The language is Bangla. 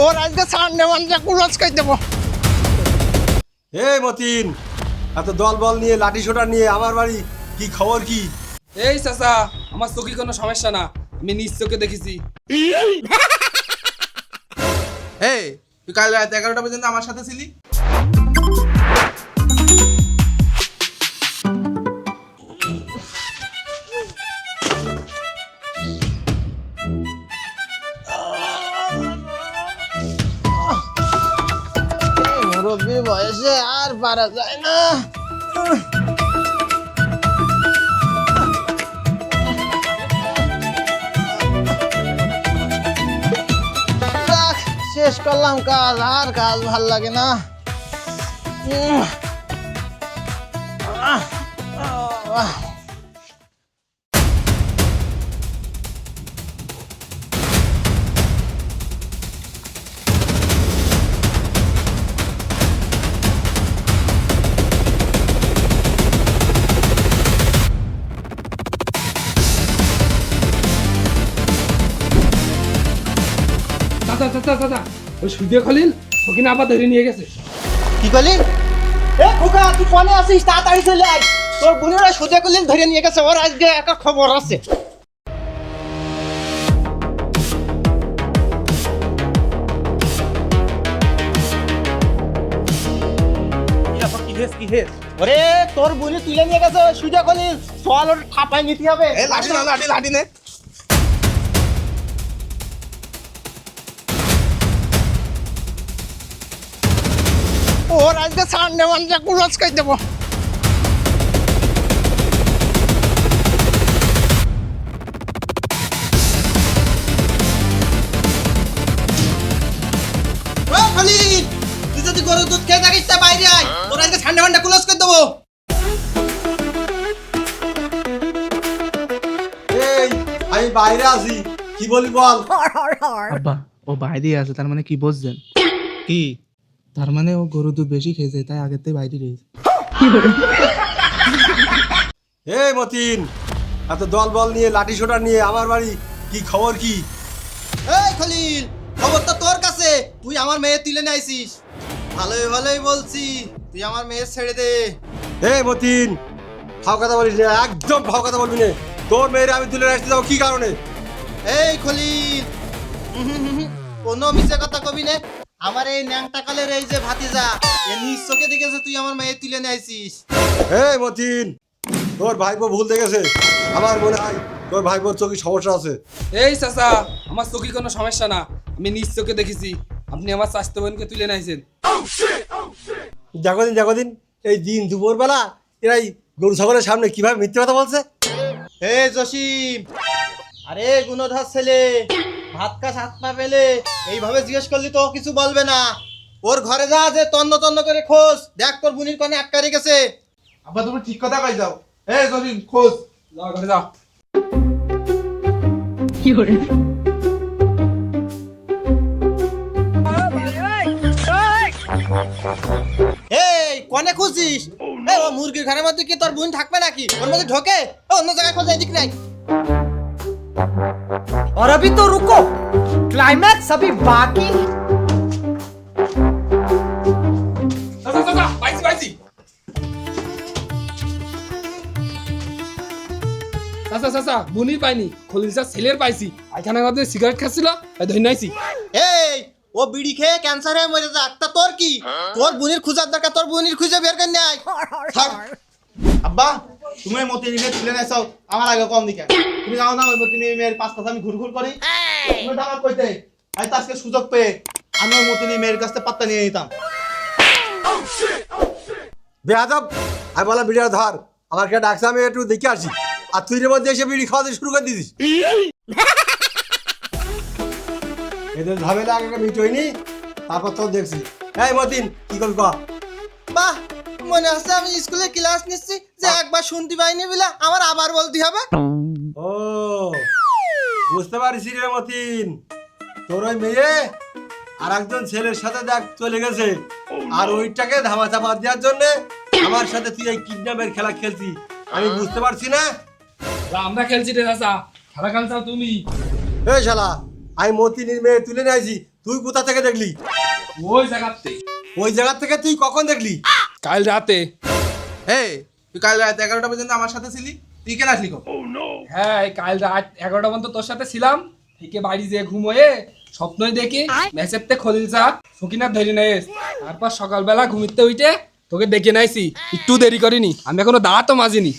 ওর আজকে সানডে মানডে কুলাস খাই দেবো। এই মতিন এত দল বল নিয়ে লাঠি সোটা নিয়ে আমার বাড়ি কি খবর কি? এই চাচা আমার চোখে কোনো সমস্যা না আমি নিজ চোখে দেখেছি। এই তুই কাল রাত এগারোটা পর্যন্ত আমার সাথে ছিলি? মুরব্বী বয়সে আর পারা যায় না যাক, শেষ করলাম কাজ আর কাজ ভালো লাগে না উম। আহ, চাচা চাচা ওই সুদে খলিল ওকে আবার ধরে নিয়ে গেছে। কি করলি? এ খোকা তুই ফোনে আছিস? তাড়াতাড়ি চলে আয়। তোর বোনেরা সোজা করলি ধরে নিয়ে গেছে ওর আজকে একটা খবর আছে। ওরে তোর বোনে তুলে নিয়ে গেছে সুজা করলি চল ওর ঠাপাই নিতে হবে। লাঠি না লাঠি লাঠি নে। ওর আজকে সানডে মানডে কুলাস খাই দেবো। তুই যদি গরুর দুধ খেয়ে থাকিস তা বাইরে আয়। তোর আজকে ঠান্ডা ঠান্ডা ক্লোজ করে দেবো। এই আমি বাইরে আছি। কি বলি? বল আব্বা ও বাইরে আছে তার মানে কি বুঝছেন? কি? তার মানে ও গরু দুধ বেশি খেয়েছে তাই আগের থেকে বাইরে রয়েছে। এই মতিন এত দল বল নিয়ে লাঠি সোটা নিয়ে আমার বাড়ি কি খবর কি? এই খলিল খবর তো তোর কাছে। তুই আমার মেয়ে তুলে নিয়ে আইছিস ভালোই ভালোই বলছি। তুই আমার মেয়ে ছেড়ে দে। হে মতিন ফাও কথা বলিস না একদম ভাও কথা বলবি না। তোর মেয়ের আমি তুলে আসতে যাব কি কারণে? এই খলিল হুম হুম হুম হুম, কোনো মিছে কথা কবি নে। আমার এই ন্যাংটা কালের এই যে ভাতিজা এ নিজ চোখে দেখেছে তুই আমার মেয়ে তুলে নিয়ে আইছিস। এই মতিন তোর ভাইপো ভুল দেখেছে। আমার মনে হয় তোর ভাইপোর চোখে সমস্যা আছে। এই চাচা আমার চোখে কোনো সমস্যা না। আমি নিজ চোখে দেখেছি। আপনি আমার স্বাস্থ্য বোনকে তুলে নিয়েছেন দেখো দিন দেখো দিন এই দিন দুপুরবেলা এরাই গরু ছাগলের সামনে কীভাবে মিথ্যে কথা বলছে? হে জসিম আরে গুণধর ছেলে ভাত কাজ হাত পা পেলে এইভাবে জিজ্ঞেস করলি তো কিছু বলবে না। ওর ঘরে যা যে তন্ন তন্ন করে খোঁজ। দেখ তোর বুনির কনে আটকা রেখেছে। আব্বা তুমি ঠিক কথা কই যাও এই জলিন খোঁজ। যাও ঘরে যাও। এই কনে খুঁজছিস? এই ও মুরগির ঘরের মধ্যে কি তোর বোন থাকবে নাকি? ওর মধ্যে ঢোকে? ও, অন্য জায়গায় খোঁজ এদিক নাই। और अभी तो रुको क्लाइमैक्स अभी बाकी है। চাচা চাচা পাইছি পাইছি চাচা চাচা বুনির পাইনি খলিল চার ছেলের পাইছি এখানে আমাদের সিগারেট খাচ্ছিল তাই ধরে নাইছি এই ও বিড়ি খেয়ে ক্যান্সার হয়ে মরে যাক তা তোর কি তোর বুনির খুঁজার দরকার তোর বুনির খুঁজে বের করে নেয় আব্বা তুমি মতি মেয়ের তুলে নেছো আমার আগে কম দিকে। তুমি জানো না ওই মতি মেয়ের পাঁচ কথা আমি ঘুর ঘুর করি। তুমি তো আমার কইতে আমি তো আজকে সুযোগ পেয়ে আমি ওই মতি মেয়ের কাছ থেকে পাত্তা নিয়ে নিতাম। বেয়াদব আমি বললাম বিড়িটা ধর আমার কে ডাকছে আমি একটু দেখে আসি। আর তুই এর মধ্যে এসে বিড়ি খাওয়াতে শুরু করে দিছিস। এদের ঝামেলা আগে মিট হয়নি তারপর তো দেখছি। এই মতিন কি করবি বাহ! মনে হচ্ছে আমি স্কুলে ক্লাস নিচ্ছি যে একবার শুনতে পাইনি বলে আমার আবার বলতে হবে? ও বুঝতে পারিস রে মতিন। তোর ওই মেয়ে আর একজন ছেলের সাথে দেখ চলে গেছে। আর ওইটাকে ধামা চাপা দেওয়ার জন্য আমার সাথে তুই এই কিডন্যাপের খেলা খেলছি আমি বুঝতে পারছি না? আমরা খেলছি রে চাচা। খেলা খেলছাও তুমি। এই শালা আমি মতিনের মেয়ে তুলে নিয়ে আইছি। তুই কোথা থেকে দেখলি? ওই জায়গাতে ওই জায়গা থেকে তুই কখন দেখলি? কাল রাতে। হে তুই কাল রাত এগারোটা পর্যন্ত আমার সাথে ছিলি? তুই কেন আসলি হ্যাঁ এই কাল রাত এগারোটা পর্যন্ত তোর সাথে ছিলাম। থেকে বাড়ি যেয়ে ঘুমোয়ে স্বপ্নই দেখি ম্যাচের তে খলিল চা সকিনার ধরে নেস তারপর সকালবেলা ঘুমিতে উঠে তোকে ডেকে নাইছি একটু দেরি করিনি আমি এখনও দাঁতও মাজিনি।